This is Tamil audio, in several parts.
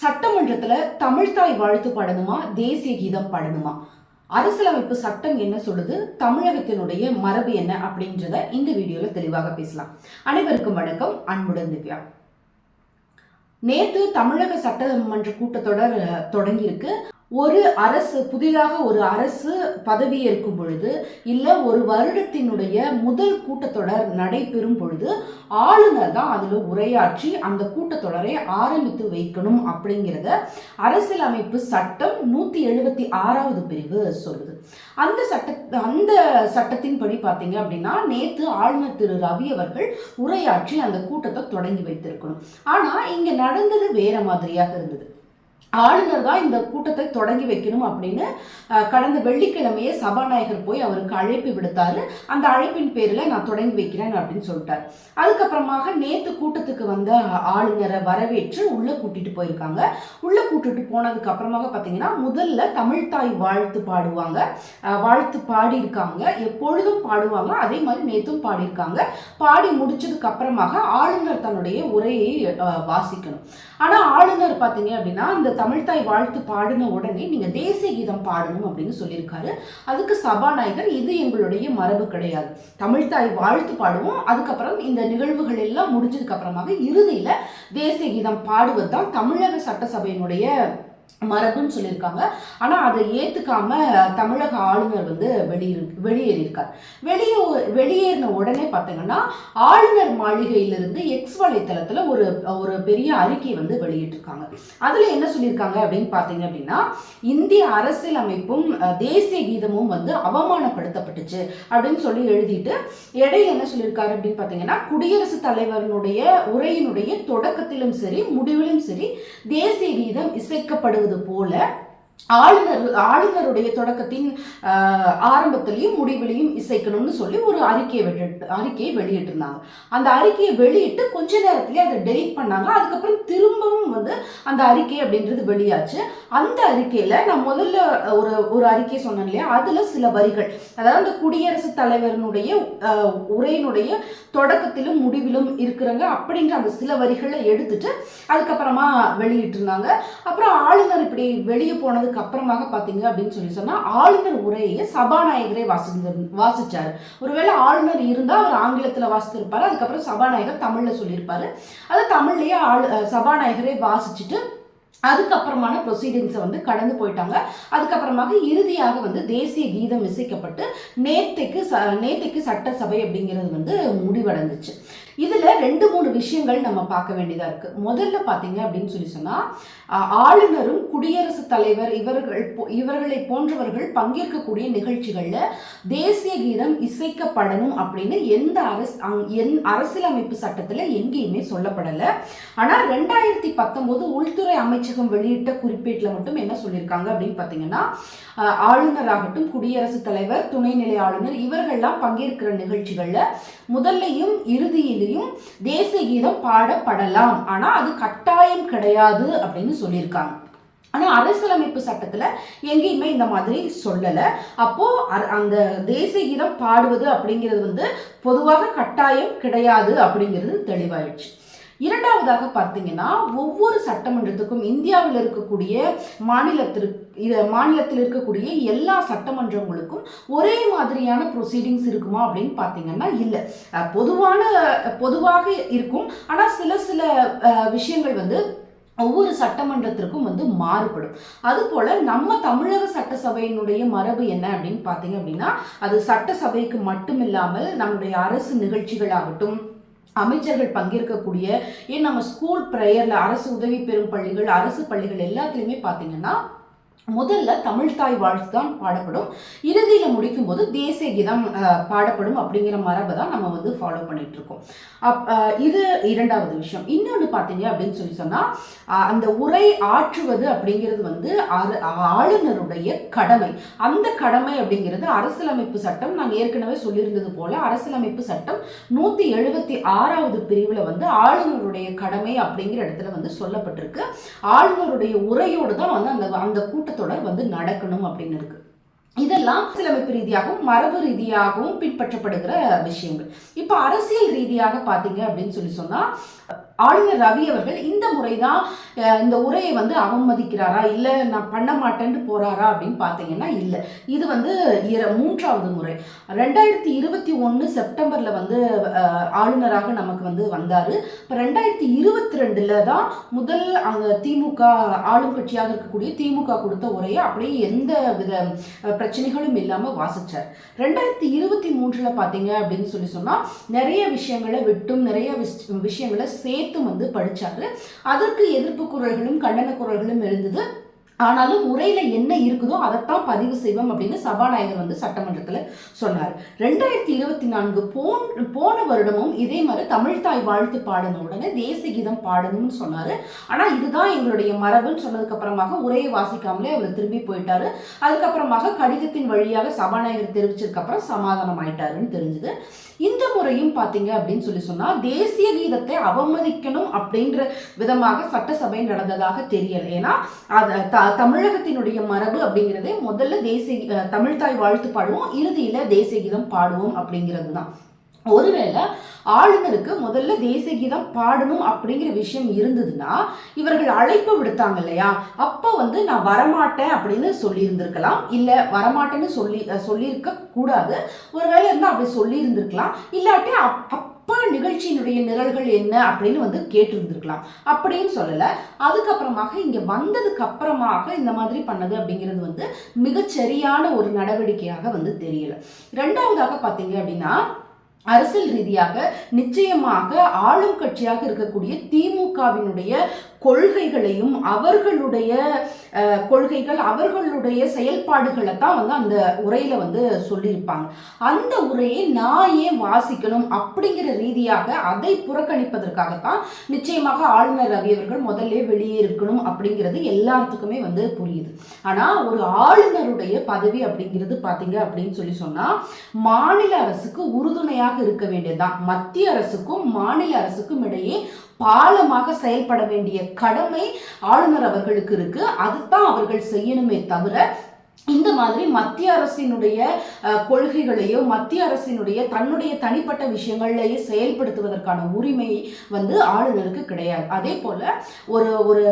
சட்டமன்றத்தில் தமிழ்தாய் வாழ்த்து பாடணுமா தேசிய கீதம் பாடணுமா? அரசியலமைப்பு சட்டம் என்ன சொல்லுது தமிழகத்தினுடைய மரபு என்ன அப்படின்றத இந்த வீடியோவில் தெளிவாக பேசலாம். அனைவருக்கும் வணக்கம் அன்புடன் திவ்யா. நேற்று தமிழக சட்டமன்ற கூட்டத்தொடர் தொடங்கியிருக்கு. ஒரு அரசு புதிதாக ஒரு அரசு பதவியேற்கும் பொழுது இல்லை ஒரு வருடத்தினுடைய முதல் கூட்டத்தொடர் நடைபெறும் பொழுது ஆளுநர் தான் அதில் உரையாற்றி அந்த கூட்டத்தொடரை ஆரம்பித்து வைக்கணும் அப்படிங்கிறத அரசியலமைப்பு சட்டம் நூற்றி எழுபத்தி ஆறாவது பிரிவு சொல்லுது. அந்த சட்ட அந்த சட்டத்தின்படி பார்த்தீங்க அப்படின்னா நேற்று ஆளுநர் திரு ரவி அவர்கள் உரையாற்றி அந்த கூட்டத்தை தொடங்கி வைத்திருக்கணும். ஆனால் இங்கே நடந்தது வேற மாதிரியாக இருந்தது. ஆளுநர் தான் இந்த கூட்டத்தை தொடங்கி வைக்கணும் அப்படின்னு கடந்த வெள்ளிக்கிழமையே சபாநாயகர் போய் அவருக்கு அழைப்பு விடுத்தாரு. அந்த அழைப்பின் பேரில் நான் தொடங்கி வைக்கிறேன் அப்படின்னு சொல்லிட்டார். அதுக்கப்புறமாக நேற்று கூட்டத்துக்கு வந்த ஆளுநரை வரவேற்று உள்ளே கூட்டிட்டு போயிருக்காங்க. உள்ளே கூட்டிட்டு போனதுக்கு அப்புறமாக பார்த்தீங்கன்னா முதல்ல தமிழ்தாய் வாழ்த்து பாடுவாங்க. வாழ்த்து பாடியிருக்காங்க. எப்பொழுதும் பாடுவாங்க. அதே மாதிரி நேற்றும் பாடியிருக்காங்க. பாடி முடிச்சதுக்கு அப்புறமாக ஆளுநர் தன்னுடைய உரையை வாசிக்கணும். ஆனால் ஆளுநர் பார்த்தீங்க அப்படின்னா அந்த தமிழ்தாய் வாழ்த்து பாடின உடனே நீங்கள் தேசிய கீதம் பாடணும் அப்படின்னு சொல்லியிருக்காரு. அதுக்கு சபாநாயகர் இது எங்களுடைய மரபு கிடையாது. தமிழ்தாய் வாழ்த்து பாடுவோம். அதுக்கப்புறம் இந்த நிகழ்வுகள் எல்லாம் முடிஞ்சதுக்கு அப்புறமாக இறுதியில் தேசிய கீதம் பாடுவது தான் தமிழக சட்டசபையினுடைய மரபுன்னு சொல்லியிருக்காங்க. ஆனால் அதை ஏற்றுக்காம தமிழக ஆளுநர் வந்து வெளியே வெளியேறியிருக்கார். வெளியே வெளியேறின உடனே பார்த்தீங்கன்னா ஆளுநர் மாளிகையிலிருந்து எக்ஸ் வலைத்தளத்தில் ஒரு ஒரு பெரிய அறிக்கை வந்து வெளியிட்டிருக்காங்க. அதில் என்ன சொல்லியிருக்காங்க அப்படின்னு பார்த்தீங்க அப்படின்னா இந்திய அரசியலமைப்பும் தேசிய கீதமும் வந்து அவமானப்படுத்தப்பட்டுச்சு அப்படின்னு சொல்லி எழுதிட்டு இடையில என்ன சொல்லியிருக்காரு அப்படின்னு பார்த்தீங்கன்னா குடியரசுத் தலைவரினுடைய உரையினுடைய தொடக்கத்திலும் சரி முடிவிலும் சரி தேசிய கீதம் இசைக்கப்படும் இசைக்கப்படுவது போல ஆளுநர் ஆளுநருடைய தொடக்கத்தின் ஆரம்பத்திலையும் முடிவிலையும் இசைக்கணும்னு சொல்லி ஒரு அறிக்கையை வெளியிட்டு அறிக்கையை வெளியிட்டிருந்தாங்க. அந்த அறிக்கையை வெளியிட்டு கொஞ்ச நேரத்துலேயே அதை டெலிட் பண்ணாங்க. அதுக்கப்புறம் திரும்பவும் வந்து அந்த அறிக்கை அப்படின்றது வெளியாச்சு. அந்த அறிக்கையில் நான் முதல்ல ஒரு ஒரு அறிக்கை சொன்னேன் இல்லையா? அதில் சில வரிகள். அதாவது அந்த குடியரசுத் தலைவரினுடைய உரையினுடைய தொடக்கத்திலும் முடிவிலும் இருக்கிறவங்க அப்படிங்கிற அந்த சில வரிகளை எடுத்துட்டு அதுக்கப்புறமா வெளியிட்டிருந்தாங்க. அப்புறம் ஆளுநர் இப்படி வெளியே போன போனதுக்கு அப்புறமாக பார்த்தீங்க அப்படின்னு சொல்லி சொன்னால் ஆளுநர் உரையை சபாநாயகரே வாசிந்து வாசித்தார் ஒருவேளை ஆளுநர் இருந்தால் அவர் ஆங்கிலத்தில் வாசித்திருப்பார் அதுக்கப்புறம் சபாநாயகர் தமிழில் சொல்லியிருப்பார். அதை தமிழ்லேயே ஆளு சபாநாயகரே வாசிச்சுட்டு அதுக்கப்புறமான ப்ரொசீடிங்ஸை வந்து கடந்து போயிட்டாங்க. அதுக்கப்புறமாக இறுதியாக வந்து தேசிய கீதம் இசைக்கப்பட்டு நேத்தைக்கு ச நேத்தைக்கு சட்டசபை அப்படிங்கிறது வந்து முடிவடைஞ்சிச்சு. இதில் ரெண்டு மூணு விஷயங்கள் நம்ம பார்க்க வேண்டியதாக இருக்குது முதல்ல பார்த்தீங்க அப்படின்னு சொல்லி சொன்னால் ஆளுநரும் குடியரசுத் தலைவர் இவர்கள் போ- இவர்களை போன்றவர்கள் பங்கேற்கக்கூடிய நிகழ்ச்சிகளில் தேசிய கீதம் இசைக்கப்படணும் அப்படின்னு எந்த அரசு அங்- எந் அரசியலமைப்பு சட்டத்தில் எங்கேயுமே சொல்லப்படலை. ஆனால் ரெண்டாயிரத்தி பத்தொம்போது உள்துறை அமைச்சகம் வெளியிட்ட குறிப்பீட்டில் மட்டும் என்ன சொல்லியிருக்காங்க அப்படின்னு பார்த்தீங்கன்னா ஆளுநராகட்டும் குடியரசுத் தலைவர் துணைநிலை ஆளுநர் இவர்கள்லாம் பங்கேற்கிற நிகழ்ச்சிகளில் முதல்லையும் இறுதியிலையும் தேசிய கீதம் பாடப்படலாம். ஆனால் அது கட்டாயம் கிடையாது அப்படின்னு சொல்லியிருக்காங்க. ஆனால் அரசியலமைப்பு சட்டத்தில் எங்கேயுமே இந்த மாதிரி சொல்லலை. அப்போது அ- அந்த தேசிய கீதம் பாடுவது அப்படிங்கிறது வந்து பொதுவாக கட்டாயம் கிடையாது அப்படிங்கிறது தெளிவாயிடுச்சு. இரண்டாவதாக பார்த்தீங்கன்னா ஒவ்வொரு சட்டமன்றத்துக்கும் இந்தியாவில் இருக்கக்கூடிய மாநிலத்திற்கு இது மாநிலத்தில் இருக்கக்கூடிய எல்லா சட்டமன்றங்களுக்கும் ஒரே மாதிரியான ப்ரொசீடிங்ஸ் இருக்குமா அப்படின்னு பார்த்தீங்கன்னா இல்லை. பொதுவான பொதுவாக இருக்கும். ஆனால் சில சில விஷயங்கள் வந்து ஒவ்வொரு சட்டமன்றத்திற்கும் வந்து மாறுபடும். அதுபோல் நம்ம தமிழக சட்டசபையினுடைய மரபு என்ன அப்படின்னு பார்த்தீங்க அப்படின்னா அது சட்டசபைக்கு மட்டும் இல்லாமல் நம்முடைய அரசு நிகழ்ச்சிகளாகட்டும் அமைச்சர்கள் பங்கேற்கக்கூடிய ஏன் நம்ம ஸ்கூல் ப்ரேயரில் அரசு உதவி பெறும் பள்ளிகள் அரசு பள்ளிகள் எல்லாத்துலேயுமே பார்த்தீங்கன்னா முதல்ல தமிழ்தாய் வாழ்த்து தான் பாடப்படும். இறுதியில் முடிக்கும்போது தேசிய கீதம் பாடப்படும் அப்படிங்கிற மரபை தான் நம்ம வந்து ஃபாலோ பண்ணிட்டு இருக்கோம் அப் இது இரண்டாவது விஷயம். இன்னொன்று பார்த்தீங்க அப்படின்னு சொல்லி சொன்னால் அந்த உரை ஆற்றுவது அப்படிங்கிறது வந்து ஆளுநருடைய கடமை. அந்த கடமை அப்படிங்கிறது அரசியலமைப்பு சட்டம் நான் ஏற்கனவே சொல்லியிருந்தது போல அரசியலமைப்பு சட்டம் நூற்றி எழுபத்தி ஆறாவது பிரிவில் வந்து ஆளுநருடைய கடமை அப்படிங்கிற இடத்துல வந்து சொல்லப்பட்டிருக்கு. ஆளுநருடைய உரையோடு தான் வந்து அந்த அந்த கூட்டத்தொடர் வந்து நடக்கணும் அப்படின்னு இருக்கு. இதெல்லாம் அரசியலமைப்பு ரீதியாகவும் மரபு ரீதியாகவும் பின்பற்றப்படுகிற விஷயங்கள். இப்போ அரசியல் ரீதியாக பார்த்தீங்க அப்படின்னு சொல்லி சொன்னால் ஆளுநர் ரவி அவர்கள் இந்த முறைதான் தான் இந்த உரையை வந்து அவமதிக்கிறாரா? இல்லை நான் பண்ண மாட்டேன்னு போறாரா அப்படின்னு பார்த்தீங்கன்னா இல்லை. இது வந்து இர மூன்றாவது முறை. ரெண்டாயிரத்தி இருபத்தி ஒன்று செப்டம்பரில் வந்து ஆளுநராக நமக்கு வந்து வந்தார். இப்போ ரெண்டாயிரத்தி இருபத்தி ரெண்டில் தான் முதல் அந்த திமுக ஆளும் கட்சியாக இருக்கக்கூடிய திமுக கொடுத்த உரையை அப்படியே எந்த வித பிரச்சனைகளும் இல்லாமல் வாசித்தார் ரெண்டாயிரத்தி இருபத்தி மூன்றில் பார்த்தீங்க அப்படின்னு சொல்லி சொன்னால் நிறைய விஷயங்களை விட்டும் நிறைய விஷயங்களை விஷயங்களை சேர்த்தும் வந்து படித்தாரு அதற்கு எதிர்ப்பு குரல்களும் கண்டன குரல்களும் இருந்தது ஆனாலும் உரையில என்ன இருக்குதோ அதைத்தான் பதிவு செய்வோம் அப்படின்னு சபாநாயகர் வந்து சட்டமன்றத்தில் சொன்னார். ரெண்டாயிரத்தி இருபத்தி நான்கு போன் போன வருடமும் இதே மாதிரி தமிழ்தாய் வாழ்த்து பாடணும் உடனே தேசிய கீதம் பாடணும்னு சொன்னாரு. ஆனால் இதுதான் எங்களுடைய மரபுன்னு சொன்னதுக்கு அப்புறமாக உரையை வாசிக்காமலே அவர் திரும்பி போயிட்டாரு. அதுக்கப்புறமாக கடிதத்தின் வழியாக சபாநாயகர் தெரிவிச்சதுக்கு அப்புறம் சமாதானம் ஆயிட்டாருன்னு தெரிஞ்சுது. இந்த முறையும் பார்த்தீங்க அப்படின்னு சொல்லி சொன்னால் தேசிய கீதத்தை அவமதிக்கணும் அப்படின்ற விதமாக சட்டசபை நடந்ததாக தெரியல. ஏன்னா அதை த தமிழகத்தினுடைய மரபு அப்படிங்கிறதே முதல்ல தேசிய தமிழ்தாய் வாழ்த்து பாடுவோம் இறுதியில் தேசிய கீதம் பாடுவோம் அப்படிங்கிறது தான் ஒருவேளை ஆளுநருக்கு முதல்ல தேசிய கீதம் பாடணும் அப்படிங்கிற விஷயம் இருந்ததுன்னா இவர்கள் அழைப்பு விடுத்தாங்க இல்லையா? அப்போ வந்து நான் வரமாட்டேன் அப்படின்னு சொல்லியிருந்திருக்கலாம். இல்லை வரமாட்டேன்னு சொல்லி சொல்லியிருக்க கூடாது. ஒருவேளை இருந்தால் அப்படி சொல்லியிருந்திருக்கலாம். இல்லாட்டி அப் நிகழ்ச்சியினுடைய நிரல்கள் என்ன அப்படின்னு வந்து கேட்டிருந்திருக்கலாம். அப்படின்னு சொல்லலை. அதுக்கப்புறமாக இங்கே வந்ததுக்கு அப்புறமாக இந்த மாதிரி பண்ணது அப்படிங்கிறது வந்து மிகச்சரியான ஒரு நடவடிக்கையாக வந்து தெரியல. ரெண்டாவதாக பார்த்தீங்க அப்படின்னா அரசியல் ரீதியாக நிச்சயமாக ஆளும் கட்சியாக இருக்கக்கூடிய திமுகவினுடைய கொள்கைகளையும் அவர்களுடைய கொள்கைகள் அவர்களுடைய செயல்பாடுகளை தான் வந்து அந்த உரையில வந்து சொல்லியிருப்பாங்க. அந்த உரையை நான் ஏன் வாசிக்கணும் அப்படிங்கிற ரீதியாக அதை புறக்கணிப்பதற்காகத்தான் நிச்சயமாக ஆளுநர் ரவி அவர்கள் முதல்ல வெளியே இருக்கணும் அப்படிங்கிறது எல்லாத்துக்குமே வந்து புரியுது. ஆனா ஒரு ஆளுநருடைய பதவி அப்படிங்கிறது பாத்தீங்க அப்படின்னு சொல்லி சொன்னா மாநில அரசுக்கு உறுதுணையாக இருக்க வேண்டியதுதான். மத்திய அரசுக்கும் மாநில அரசுக்கும் இடையே பாலமாக செயல்பட வேண்டிய கடமை ஆளுநர் அவர்களுக்கு இருக்கு. அதுதான் அவர்கள் செய்யணுமே தவிர இந்த மாதிரி மத்திய அரசினுடைய கொள்கைகளையோ மத்திய அரசினுடைய தன்னுடைய தனிப்பட்ட விஷயங்களையே செயல்படுத்துவதற்கான உரிமை வந்து ஆளுநருக்கு கிடையாது. அதே போல ஒரு ஒரு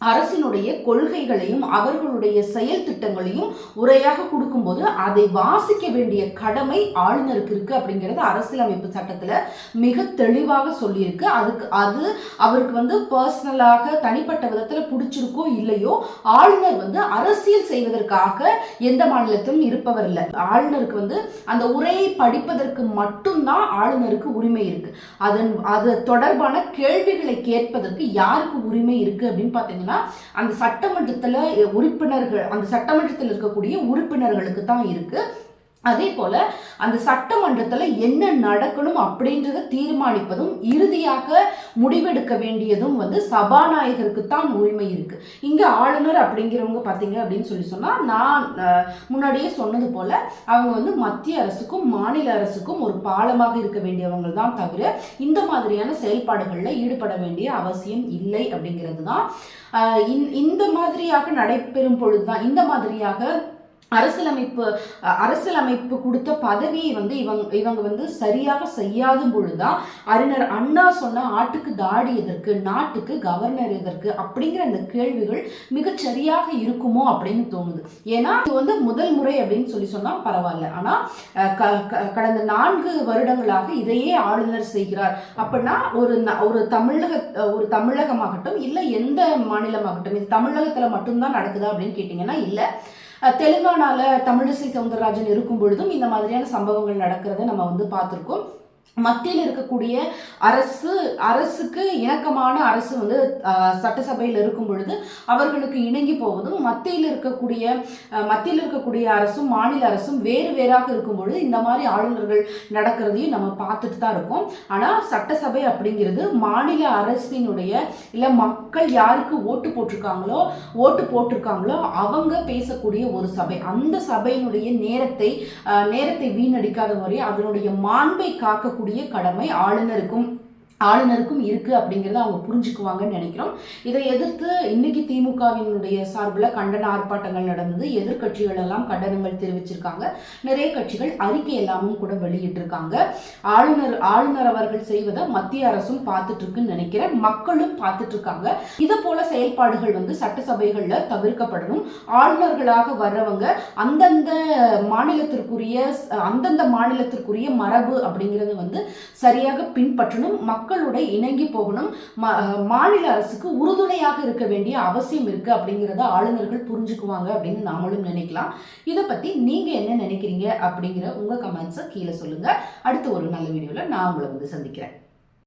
அரசினுடைய கொள்கைகளையும் அவர்களுடைய செயல் திட்டங்களையும் உரையாக கொடுக்கும்போது அதை வாசிக்க வேண்டிய கடமை ஆளுநருக்கு இருக்கு அப்படிங்கிறது அரசியலமைப்பு சட்டத்துல மிக தெளிவாக சொல்லியிருக்கு. அதுக்கு அது அவருக்கு வந்து பர்சனலாக தனிப்பட்ட விதத்துல பிடிச்சிருக்கோ இல்லையோ ஆளுநர் வந்து அரசியல் செய்வதற்காக எந்த மாநிலத்திலும் இருப்பவர் இல்லை. ஆளுநருக்கு வந்து அந்த உரையை படிப்பதற்கு மட்டும்தான் ஆளுநருக்கு உரிமை இருக்கு. அதன் அது தொடர்பான கேள்விகளை கேட்பதற்கு யாருக்கு உரிமை இருக்கு அப்படின்னு பார்த்தீங்கன்னா அந்த சட்டமன்றத்தில் உறுப்பினர்கள் அந்த சட்டமன்றத்தில் இருக்கக்கூடிய உறுப்பினர்களுக்கு தான் இருக்கு. அதே போல அந்த சட்டமன்றத்தில் என்ன நடக்கணும் அப்படின்றத தீர்மானிப்பதும் இறுதியாக முடிவெடுக்க வேண்டியதும் வந்து சபாநாயகருக்கு தான் உரிமை இருக்கு. இங்க ஆளுநர் அப்படிங்கிறவங்க பார்த்தீங்க அப்படின்னு சொல்லி சொன்னா நான் முன்னாடியே சொன்னது போல அவங்க வந்து மத்திய அரசுக்கும் மாநில அரசுக்கும் ஒரு பாலமாக இருக்க வேண்டியவங்க தான் தவிர இந்த மாதிரியான செயல்பாடுகளில் ஈடுபட வேண்டிய அவசியம் இல்லை அப்படிங்கிறது தான் இந்த- இந்த மாதிரியாக நடைபெறும் பொழுதுதான் இந்த மாதிரியாக அரசியலமைப்பு அரசியலமைப்பு கொடுத்த பதவியை வந்து இவங்க இவங்க வந்து சரியாக செய்யாத பொழுதுதான் அறிஞர் அண்ணா சொன்ன ஆட்டுக்கு தாடி எதற்கு நாட்டுக்கு கவர்னர் எதற்கு அப்படிங்கிற அந்த கேள்விகள் மிகச் சரியாக இருக்குமோ அப்படின்னு தோணுது. ஏன்னா இது வந்து முதல் முறை அப்படின்னு சொல்லி சொன்னால் பரவாயில்ல. ஆனால் க- க- கடந்த நான்கு வருடங்களாக இதையே ஆளுநர் செய்கிறார். அப்படின்னா ஒரு ந- ஒரு தமிழக ஒரு தமிழகமாகட்டும் இல்லை எந்த மாநிலமாகட்டும் இது தமிழகத்தில் மட்டும்தான் நடக்குதா அப்படின்னு கேட்டிங்கன்னா இல்லை. தெலுங்கானாவில் தெலுங்கானால தமிழிசை சவுந்தரராஜன் இருக்கும் பொழுதும் இந்த மாதிரியான சம்பவங்கள் நடக்கிறத நம்ம வந்து பார்த்துருக்கோம். மத்தியில் இருக்கக்கூடிய அரசு அரசுக்கு இணக்கமான அரசு வந்து சட்டசபையில் இருக்கும் பொழுது அவர்களுக்கு இணங்கி போவதும் மத்தியில் இருக்கக்கூடிய மத்தியில் இருக்கக்கூடிய அரசும் மாநில அரசும் வேறு வேறாக இருக்கும் பொழுது இந்த மாதிரி ஆளுநர்கள் நடக்கிறதையும் நம்ம பார்த்துட்டு தான் இருக்கோம். ஆனால் சட்டசபை அப்படிங்கிறது மாநில அரசினுடைய இல்லை மக்கள் யாருக்கு ஓட்டு போட்டிருக்காங்களோ ஓட்டு போட்டிருக்காங்களோ அவங்க பேசக்கூடிய ஒரு சபை. அந்த சபையினுடைய நேரத்தை நேரத்தை வீணடிக்காத வரை அதனுடைய மாண்பை காக்க கொடுக்கக்கூடிய கடமை ஆளுநருக்கும் ஆளுநருக்கும் இருக்குது அப்படிங்கிறத அவங்க புரிஞ்சுக்குவாங்கன்னு நினைக்கிறோம். இதை எதிர்த்து இன்னைக்கு திமுகவினுடைய சார்பில் கண்டன ஆர்ப்பாட்டங்கள் நடந்தது. எதிர்கட்சிகள் எல்லாம் கண்டனங்கள் தெரிவிச்சிருக்காங்க. நிறைய கட்சிகள் அறிக்கை எல்லாமும் கூட வெளியிட்டிருக்காங்க. ஆளுநர் ஆளுநர் அவர்கள் செய்வதை மத்திய அரசும் பார்த்துட்டு இருக்குன்னு நினைக்கிறேன். மக்களும் பார்த்துட்டு இருக்காங்க இதை போல செயல்பாடுகள் வந்து சட்டசபைகளில் தவிர்க்கப்படணும். ஆளுநர்களாக வர்றவங்க அந்தந்த மாநிலத்திற்குரிய அந்தந்த மாநிலத்திற்குரிய மரபு அப்படிங்கிறது வந்து சரியாக பின்பற்றணும். மக்களோட இணங்கி போகணும். மாநில அரசுக்கு உறுதுணையாக இருக்க வேண்டிய அவசியம் இருக்கு அப்படிங்கிறத ஆளுநர்கள் புரிஞ்சுக்குவாங்க அப்படின்னு நாமளும் நினைக்கலாம். இதை பத்தி நீங்க என்ன நினைக்கிறீங்க அப்படிங்கிற உங்க கமெண்ட்ஸை கீழே சொல்லுங்க. அடுத்த ஒரு நல்ல வீடியோவில் நான் உங்களை வந்து சந்திக்கிறேன்.